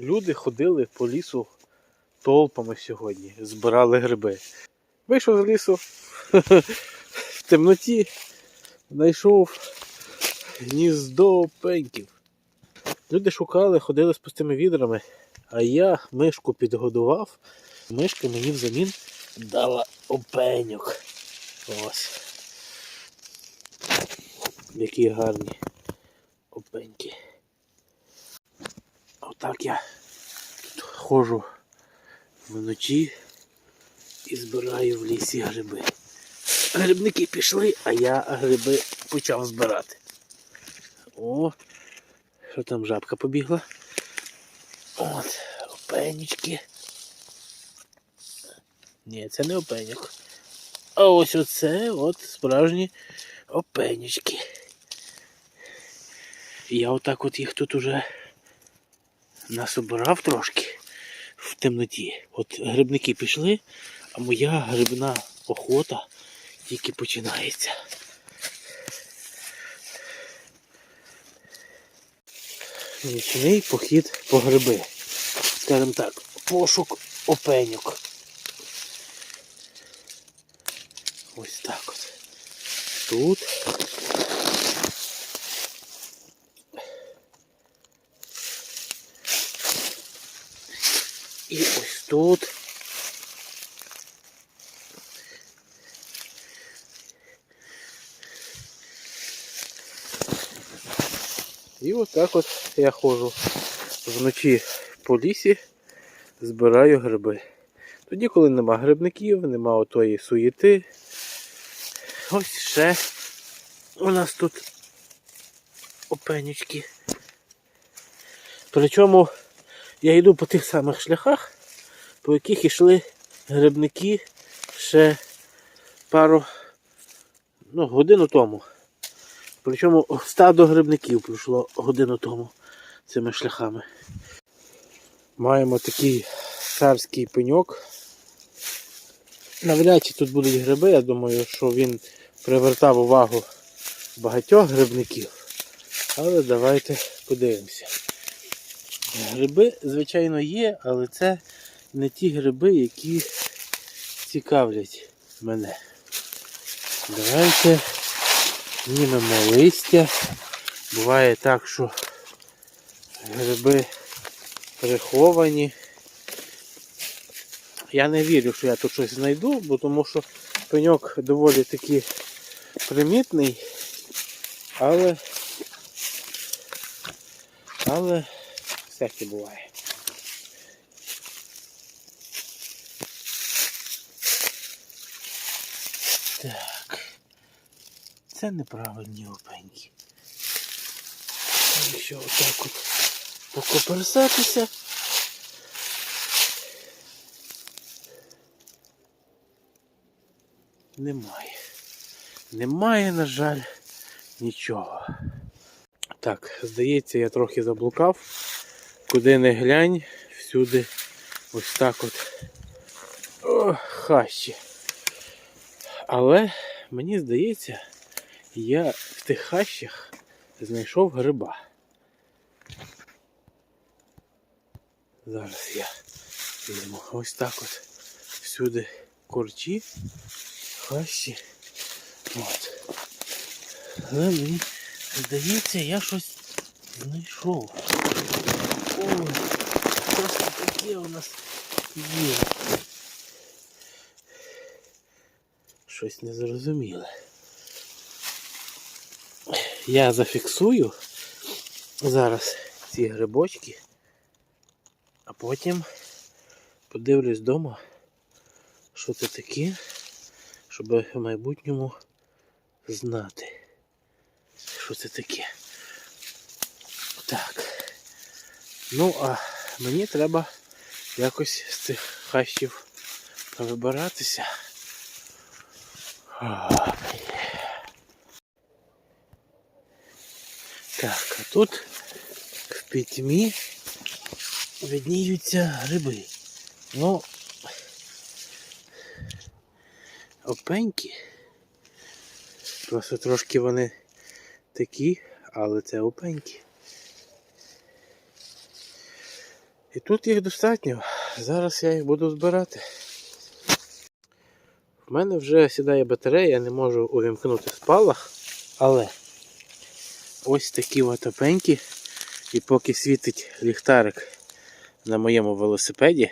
Люди ходили по лісу толпами сьогодні, збирали гриби. Вийшов з лісу в темноті, знайшов гніздо пеньків. Люди шукали, ходили з пустими відрами, а я мишку підгодував. Мишка мені взамін дала опеньок. Ось. Які гарні опеньки. Отак я тут ходжу вночі і збираю в лісі гриби. Грибники пішли, а я гриби почав збирати. О, що там жабка побігла? От, опенічки. Ні, це не опеньок. А ось оце от справжні опенічки. Я отак от їх тут уже насобирав трошки в темноті. От грибники пішли, а моя грибна охота тільки починається. Нічний похід по гриби. Скажімо так, пошук опеньок. Ось так от. Тут. І ось тут. І отак от я ходжу вночі по лісі, збираю гриби. Тоді, коли нема грибників, нема отої суєти. Ось ще у нас тут опенючки. Причому я йду по тих самих шляхах, по яких йшли грибники ще пару ну, годину тому. Причому стадо грибників пройшло годину тому цими шляхами. Маємо такий царський пеньок. Навряд чи тут будуть гриби, я думаю, що він привертав увагу багатьох грибників. Але давайте подивимося. Гриби, звичайно, є, але це не ті гриби, які цікавлять мене. Давайте знімемо листя. Буває так, що гриби приховані. Я не вірю, що я тут щось знайду, бо тому що пеньок доволі таки примітний, але але всяке буває. Так. Це неправильні опеньки. Якщо отак от покоперсатися. Немає. Немає, на жаль, нічого. Так, здається, я трохи заблукав. Куди не глянь, всюди ось так от О, хащі. Але мені здається, я в тих хащах знайшов гриба. Зараз я візьму ось так от всюди корчі, хащі. От. Але мені здається, я щось знайшов. Ой, просто таке у нас є. Щось незрозуміле. Я зафіксую зараз ці грибочки, а потім подивлюсь вдома, що це таке, щоб в майбутньому знати, що це таке. Так. Ну, а мені треба якось з цих хащів вибиратися. Так, а тут в пітьмі видніються гриби. Ну, опеньки. Просто трошки вони такі, але це опеньки. І тут їх достатньо. Зараз я їх буду збирати. В мене вже сідає батарея, я не можу увімкнути спалах, але ось такі отопенькі. І поки світить ліхтарик на моєму велосипеді,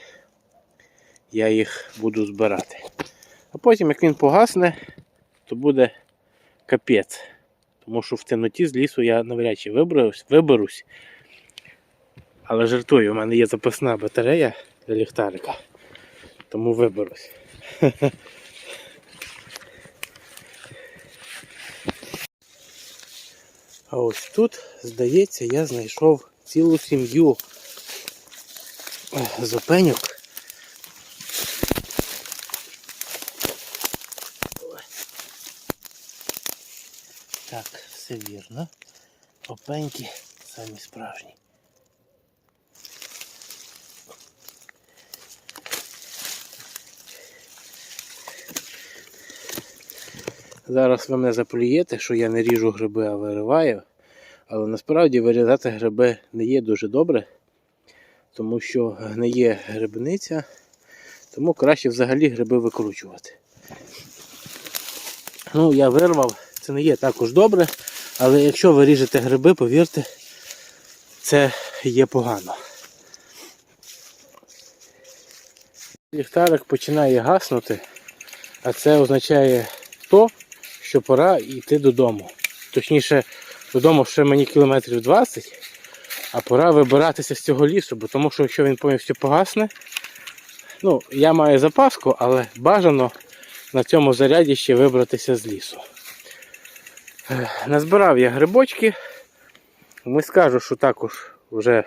я їх буду збирати. А потім, як він погасне, то буде капець. Тому що в темноті з лісу я навряд чи виберусь. Але жартую, у мене є запасна батарея для ліхтарика. Тому виберусь. А ось тут, здається, я знайшов цілу сім'ю е. Так, все вірно. Опеньки самі справжні. Зараз ви мене заплюєте, що я не ріжу гриби, а вириваю. Але насправді вирізати гриби не є дуже добре, тому що гниє грибниця, тому краще взагалі гриби викручувати. Ну, я вирвав, це не є також добре, але якщо ви ріжете гриби, повірте, це є погано. Ліхтарик починає гаснути, а це означає то, що пора йти додому. Точніше, додому ще мені кілометрів 20, а пора вибиратися з цього лісу, бо тому що якщо він повністю погасне, ну, я маю запаску, але бажано на цьому заряді ще вибратися з лісу. Назбирав я грибочки. Не скажу, що також вже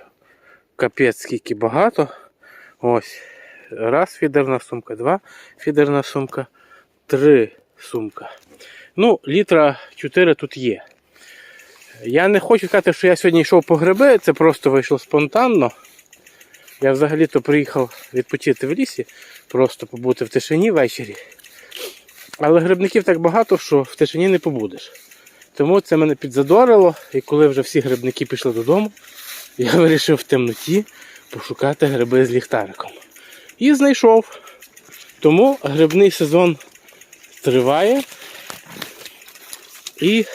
капець скільки багато. Ось. Раз фідерна сумка, два фідерна сумка, три сумка. Ну, літра 4 тут є. Я не хочу сказати, що я сьогодні йшов по гриби, це просто вийшло спонтанно. Я взагалі-то приїхав відпочити в лісі, просто побути в тишині ввечері. Але грибників так багато, що в тишині не побудеш. Тому це мене підзадорило, і коли вже всі грибники пішли додому, я вирішив в темноті пошукати гриби з ліхтариком. І знайшов. Тому грибний сезон триває і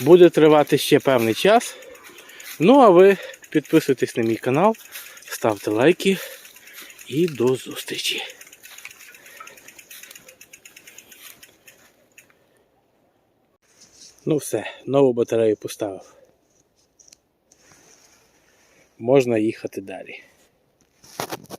буде тривати ще певний час. Ну а ви підписуйтесь на мій канал, ставте лайки і до зустрічі. Ну все, нову батарею поставив. Можна їхати далі.